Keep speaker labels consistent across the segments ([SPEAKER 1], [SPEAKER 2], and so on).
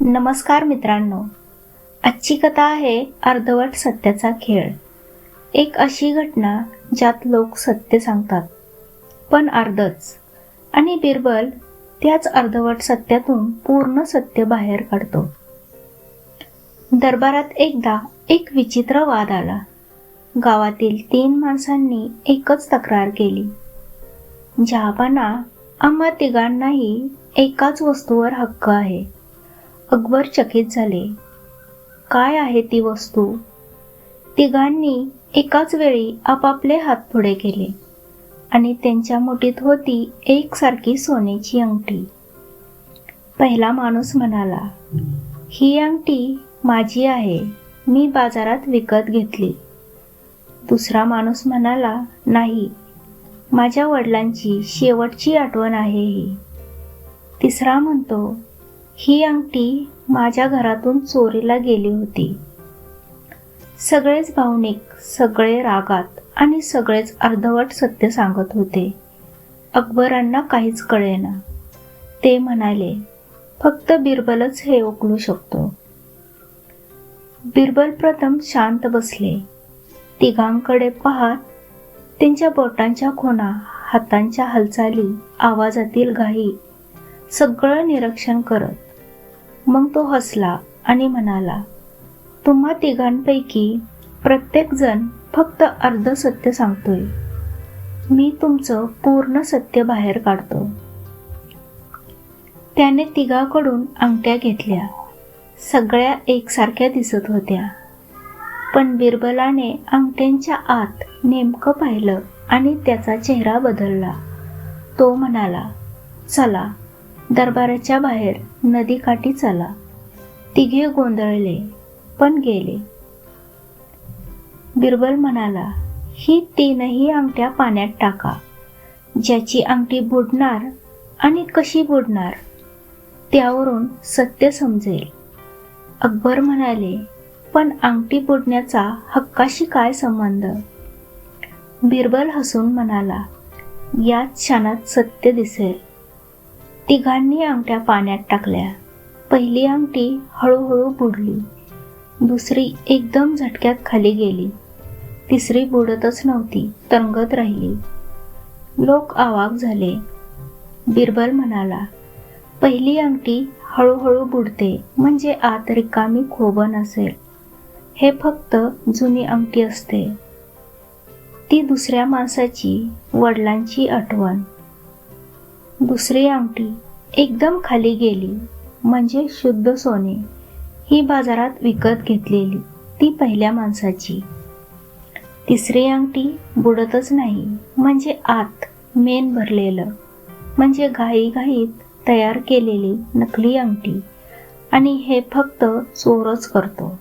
[SPEAKER 1] नमस्कार मित्रांनो. आजची कथा आहे अर्धवट सत्याचा खेळ. एक अशी घटना ज्यात लोक सत्य सांगतात. पण अर्धच. आणि बिरबल त्याच अर्धवट सत्यातून पूर्ण सत्य बाहेर काढतो. दरबारात एकदा एक विचित्र वाद आला. गावातील तीन माणसांनी एकच तक्रार केली. जहापाना आम्हा तिघांनाही एकाच वस्तूवर हक्क आहे. अकबर चकित झाले. काय आहे ती वस्तू? तिघांनी एकाच वेळी आपापले हात पुढे केले आणि त्यांच्या मुठीत होती एकसारखी सोन्याची अंगठी. पहिला माणूस म्हणाला ही अंगठी माझी आहे मी बाजारात विकत घेतली. दुसरा माणूस म्हणाला नाही माझ्या वडिलांची शेवटची आठवण आहे ही. तिसरा म्हणतो ही अंगठी माझ्या घरातून चोरीला गेली होती. सगळेच भावनिक सगळे रागात आणि सगळेच अर्धवट सत्य सांगत होते. अकबरांना काहीच कळेना. ते म्हणाले फक्त बिरबलच हे ओकलू शकतो. बिरबल प्रथम शांत बसले. तिघांकडे पाहत त्यांच्या बोटांच्या खुणा हातांच्या हालचाली आवाजातील घाई सगळं निरीक्षण करत. मग तो हसला आणि म्हणाला तुम्हा तिघांपैकी प्रत्येक जण फक्त अर्ध सत्य सांगतोय. मी तुमचं पूर्ण सत्य बाहेर काढतो. त्याने तिघाकडून अंगठ्या घेतल्या. सगळ्या एकसारख्या दिसत होत्या. पण बिरबलाने अंगठ्यांच्या आत नेमकं पाहिलं आणि त्याचा चेहरा बदलला. तो म्हणाला चला दरबाराच्या बाहेर नदीकाठी चला. तिघे गोंधळले पण गेले. बिरबल म्हणाला ही तीनही अंगठ्या पाण्यात टाका. ज्याची अंगठी बुडणार आणि कशी बुडणार त्यावरून सत्य समजेल. अकबर म्हणाले पण अंगठी बुडण्याचा हक्काशी काय संबंध? बिरबल हसून म्हणाला याच क्षणात सत्य दिसेल. तिघांनी अंगठ्या पाण्यात टाकल्या. पहिली अंगठी हळूहळू बुडली. दुसरी एकदम झटक्यात खाली गेली. तिसरी बुडतच नव्हती तरंगत राहिली. लोक आवाक झाले. बिरबल म्हणाला पहिली अंगठी हळूहळू बुडते म्हणजे आत रिकामी खोबन असेल. हे फक्त जुनी अंगठी असते. ती दुसऱ्या माणसाची वडिलांची आठवण. दुसरी अंगठी एकदम खाली गेली म्हणजे शुद्ध सोने. ही बाजारात विकत घेतलेली ती पहिल्या माणसाची. तिसरी अंगठी बुडतच नाही म्हणजे आत मेन भरलेलं म्हणजे घाईघाईत तयार केलेली नकली अंगठी आणि हे फक्त चोरच करतो.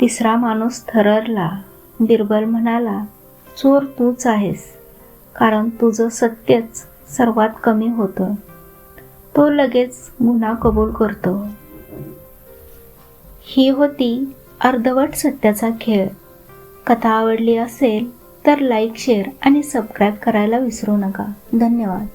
[SPEAKER 1] तिसरा माणूस थररला बिरबल म्हणाला चोर तूच आहेस कारण तुझं सत्यच सर्वात कमी होतं. तो लगेच गुन्हा कबूल करतो. ही होती अर्धवट सत्याचा खेळ. कथा आवडली असेल तर लाईक शेअर आणि सबस्क्राईब करायला विसरू नका. धन्यवाद.